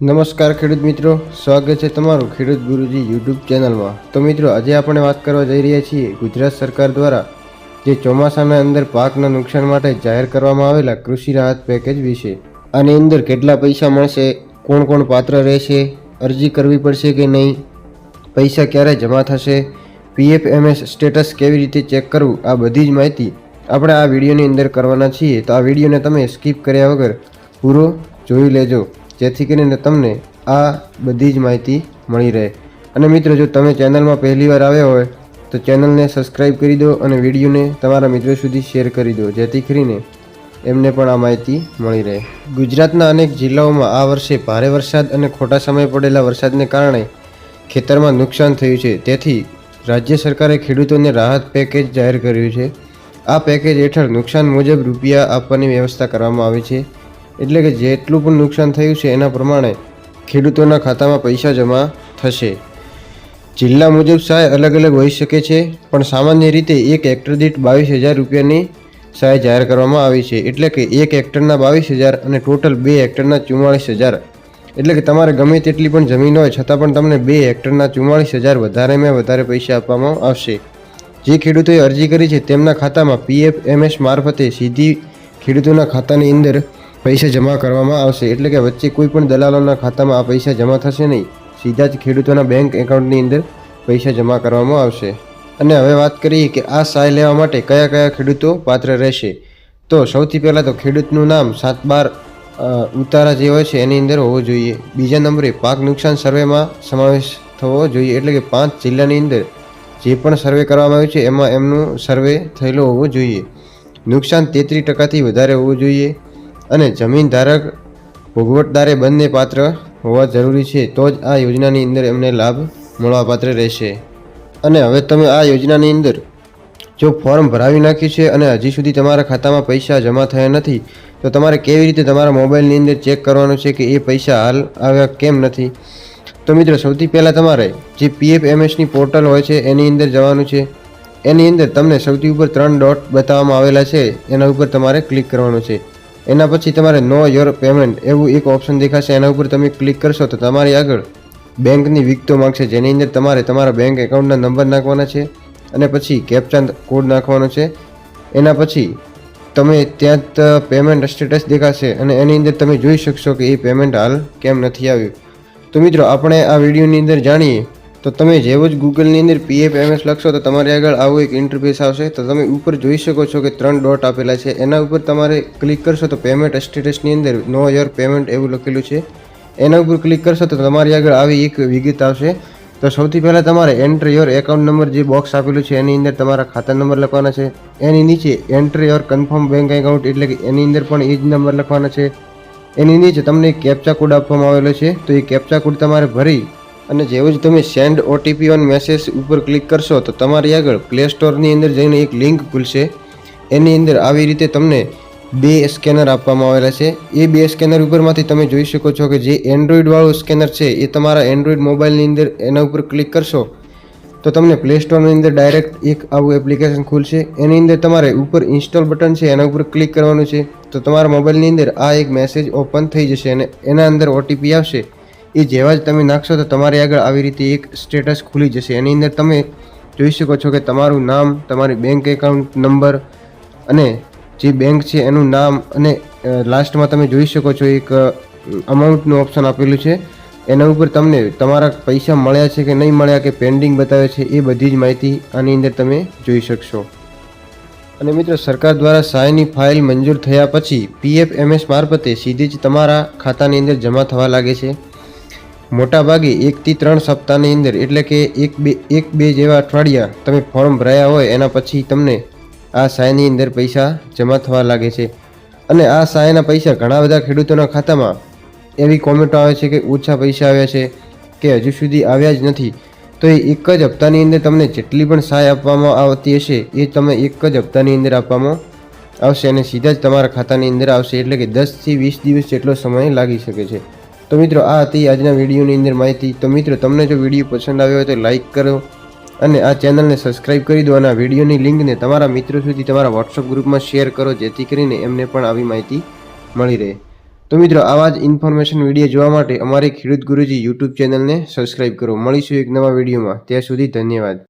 નમસ્કાર ખેડૂત મિત્રો, સ્વાગત છે તમારું ખેડૂત ગુરુજી યુટ્યુબ ચેનલમાં. તો મિત્રો, આજે આપણે વાત કરવા જઈ રહ્યા છીએ ગુજરાત સરકાર દ્વારા જે ચોમાસાના અંદર પાકના નુકસાન માટે જાહેર કરવામાં આવેલા કૃષિ રાહત પેકેજ વિશે. આની અંદર કેટલા પૈસા મળશે, કોણ કોણ પાત્ર રહેશે, અરજી કરવી પડશે કે નહીં, પૈસા ક્યારે જમા થશે પીએફ એમએસ સ્ટેટસ કેવી રીતે ચેક કરવું, આ બધી જ માહિતી આપણે આ વિડીયોની અંદર કરવાના છીએ. તો આ વિડીયોને તમે સ્કીપ કર્યા વગર પૂરો જોઈ લેજો. જેથી કરીને તમને આ બધી જ માહિતી મળી રહે. અને મિત્રો, જો તમે ચેનલમાં પહેલીવાર આવ્યા હોય, તો ચેનલને સબસ્ક્રાઈબ કરી દો અને વિડીયોને તમારા મિત્રો સુધી શેર કરી દો, જેથી કરીને એમને પણ આ માહિતી મળી રહે. ગુજરાતના અનેક જિલ્લાઓમાં આ વર્ષે ભારે વરસાદ અને ખોટા સમયે પડેલા વરસાદને કારણે ખેતરમાં નુકસાન થયું છે. તેથી રાજ્ય સરકારે ખેડૂતોને રાહત પેકેજ જાહેર કર્યું છે. આ પેકેજ હેઠળ નુકસાન મુજબ રૂપિયા આપવાની વ્યવસ્થા કરવામાં આવી છે. એટલે કે જેટલું પણ નુકસાન થયું છે એના પ્રમાણે ખેડૂતોના ખાતામાં પૈસા જમા થશે. જિલ્લા મુજબ સહાય અલગ અલગ હોઈ શકે છે, પણ સામાન્ય રીતે એક હેક્ટર દીઠ બાવીસ હજાર રૂપિયાની સહાય જાહેર કરવામાં આવી છે. એટલે કે એક હેક્ટરના બાવીસ હજાર અને ટોટલ બે હેક્ટરના ચુમ્માળીસ હજાર. એટલે કે તમારે ગમે તેટલી પણ જમીન હોય, છતાં પણ તમને બે હેક્ટરના ચુમ્માળીસ હજાર વધારેમાં વધારે પૈસા આપવામાં આવશે. જે ખેડૂતોએ અરજી કરી છે, તેમના ખાતામાં પીએફ એમએસ મારફતે સીધી ખેડૂતોના ખાતાની અંદર પૈસા જમા કરવામાં આવશે. એટલે કે વચ્ચે કોઈ પણ દલાલોના ખાતામાં આ પૈસા જમા થશે નહીં. સીધા જ ખેડૂતોના બેંક એકાઉન્ટની અંદર પૈસા જમા કરવામાં આવશે. અને હવે વાત કરીએ કે આ સહાય લેવા માટે કયા કયા ખેડૂતો પાત્ર રહેશે. તો સૌથી પહેલાં તો ખેડૂતનું નામ સાત બાર ઉતારા જે હોય છે એની અંદર હોવો જોઈએ. બીજા નંબરે પાક નુકસાન સર્વેમાં સમાવેશ થવો જોઈએ. એટલે કે પાંચ જિલ્લાની અંદર જે પણ સર્વે કરવામાં આવ્યું છે એમાં એમનું સર્વે થયેલો હોવો જોઈએ. નુકસાન તેત્રીસ ટકાથી વધારે હોવું જોઈએ. અને જમીન ધારક ભોગવટદારે બંને પાત્ર હોવા જરૂરી છે, તો જ આ યોજનાની અંદર એમને લાભ મળવાપાત્ર રહેશે. અને હવે તમે આ યોજનાની અંદર જો ફોર્મ ભરાવી નાખ્યું છે અને હજી સુધી તમારા ખાતામાં પૈસા જમા થયા નથી, તો તમારે કેવી રીતે તમારા મોબાઈલની અંદર ચેક કરવાનું છે કે એ પૈસા હાલ આવ્યા કેમ નથી? તો મિત્રો, સૌથી પહેલાં તમારે જે પીએફ એમએસની પોર્ટલ હોય છે, એની અંદર જવાનું છે. એની અંદર તમને સૌથી ઉપર ત્રણ ડોટ બતાવવામાં આવેલા છે, એના ઉપર તમારે ક્લિક કરવાનું છે. એના પછી તમારે નો યોર પેમેન્ટ એવું એક ઓપ્શન દેખાશે. એના ઉપર તમે ક્લિક કરશો તો તમારી આગળ બેંકની વિગતો માંગશે, જેની અંદર તમારે તમારા બેંક એકાઉન્ટના નંબર નાખવાના છે અને પછી કેપ્ચા કોડ નાખવાનો છે. એના પછી તમે ત્યાં જ પેમેન્ટ સ્ટેટસ દેખાશે અને એની અંદર તમે જોઈ શકશો કે એ પેમેન્ટ હાલ કેમ નથી આવ્યું. તો મિત્રો, આપણે આ વિડીયોની અંદર જાણીએ તો તમે જેવો જ ગૂગલની અંદર પીએફ એમએસ લખશો તો તમારી આગળ આવું એક ઇન્ટરફેસ આવશે. તો તમે ઉપર જોઈ શકો છો કે ત્રણ ડોટ આપેલા છે. એના ઉપર તમારે ક્લિક કરશો તો પેમેન્ટ સ્ટેટસની અંદર નો યોર પેમેન્ટ એવું લખેલું છે. એના ઉપર ક્લિક કરશો તો તમારી આગળ આવી એક વિગત આવશે. તો સૌથી પહેલાં તમારે એન્ટર યોર એકાઉન્ટ નંબર જે બોક્સ આપેલું છે એની અંદર તમારા ખાતા નંબર લખવાના છે. એની નીચે enter your confirm bank account એટલે કે એની અંદર પણ એ જ નંબર લખવાના છે. એની નીચે તમને કેપ્ચા કોડ આપવામાં આવેલો છે. તો એ કેપ્ચા કોડ તમારે ભરી અને જેવું જ તમે સેન્ડ ઓટીપી ઓન મેસેજ ઉપર ક્લિક કરશો તો તમારી આગળ પ્લે સ્ટોરની અંદર જઈને એક લિંક ખુલશે. એની અંદર આવી રીતે તમને બે સ્કેનર આપવામાં આવેલા છે. એ બે સ્કેનર ઉપરમાંથી તમે જોઈ શકો છો કે જે એન્ડ્રોઈડવાળું સ્કેનર છે, એ તમારા એન્ડ્રોઈડ મોબાઈલની અંદર એના ઉપર ક્લિક કરશો તો તમને પ્લે સ્ટોરની અંદર ડાયરેક્ટ એક આવું એપ્લિકેશન ખુલશે. એની અંદર તમારે ઉપર ઇન્સ્ટોલ બટન છે, એના ઉપર ક્લિક કરવાનું છે. તો તમારા મોબાઈલની અંદર આ એક મેસેજ ઓપન થઈ જશે અને એના અંદર ઓટીપી આવશે. એ જેવા જ તમે નાખશો તો તમારી આગળ આવી રીતે એક સ્ટેટસ ખુલી જશે. એની અંદર તમે જોઈ શકો છો કે તમારું નામ, તમારી બેંક એકાઉન્ટ નંબર અને જે બેંક છે એનું નામ અને લાસ્ટમાં તમે જોઈ શકો છો એક અમાઉન્ટનું ઓપ્શન આપેલું છે. એના ઉપર તમને તમારા પૈસા મળ્યા છે કે નહીં મળ્યા કે પેન્ડિંગ બતાવે છે એ બધી જ માહિતી આની અંદર તમે જોઈ શકશો. અને મિત્રો, સરકાર દ્વારા સહાયની ફાઇલ મંજૂર થયા પછી પીએફ એમએસ મારફતે સીધી જ તમારા ખાતાની અંદર જમા થવા લાગે છે. મોટાભાગે એકથી ત્રણ સપ્તાહની અંદર એટલે કે એક બે એક બે જેવા અઠવાડિયા તમે ફોર્મ ભરાયા હોય એના પછી તમને આ સહાયની અંદર પૈસા જમા થવા લાગે છે. અને આ સહાયના પૈસા ઘણા બધા ખેડૂતોના ખાતામાં એવી કોમેન્ટો આવે છે કે ઓછા પૈસા આવ્યા છે કે હજુ સુધી આવ્યા જ નથી. તો એ એક જ હપ્તાની અંદર તમને જેટલી પણ સહાય આપવામાં આવતી હશે એ તમે એક જ હપ્તાની અંદર આપવામાં આવશે અને સીધા જ તમારા ખાતાની અંદર આવશે એટલે કે દસથી વીસ દિવસ જેટલો સમય લાગી શકે છે. તો મિત્રો, આ હતી આજના વિડીયોની અંદર માહિતી. તો મિત્રો, તમને જો વીડિયો પસંદ આવ્યો હોય તો લાઈક કરો અને આ ચેનલને સબસ્ક્રાઇબ કરી દો અને આ વિડીયોની લિંકને તમારા મિત્રો સુધી તમારા વોટ્સઅપ ગ્રુપમાં શેર કરો, જેથી કરીને એમને પણ આવી માહિતી મળી રહે. તો મિત્રો, આવા જ ઇન્ફોર્મેશન વીડિયો જોવા માટે અમારી ખેડૂત ગુરુજી યુટ્યુબ ચેનલને સબસ્ક્રાઇબ કરો. મળીશું એક નવા વિડીયોમાં. ત્યાં સુધી ધન્યવાદ.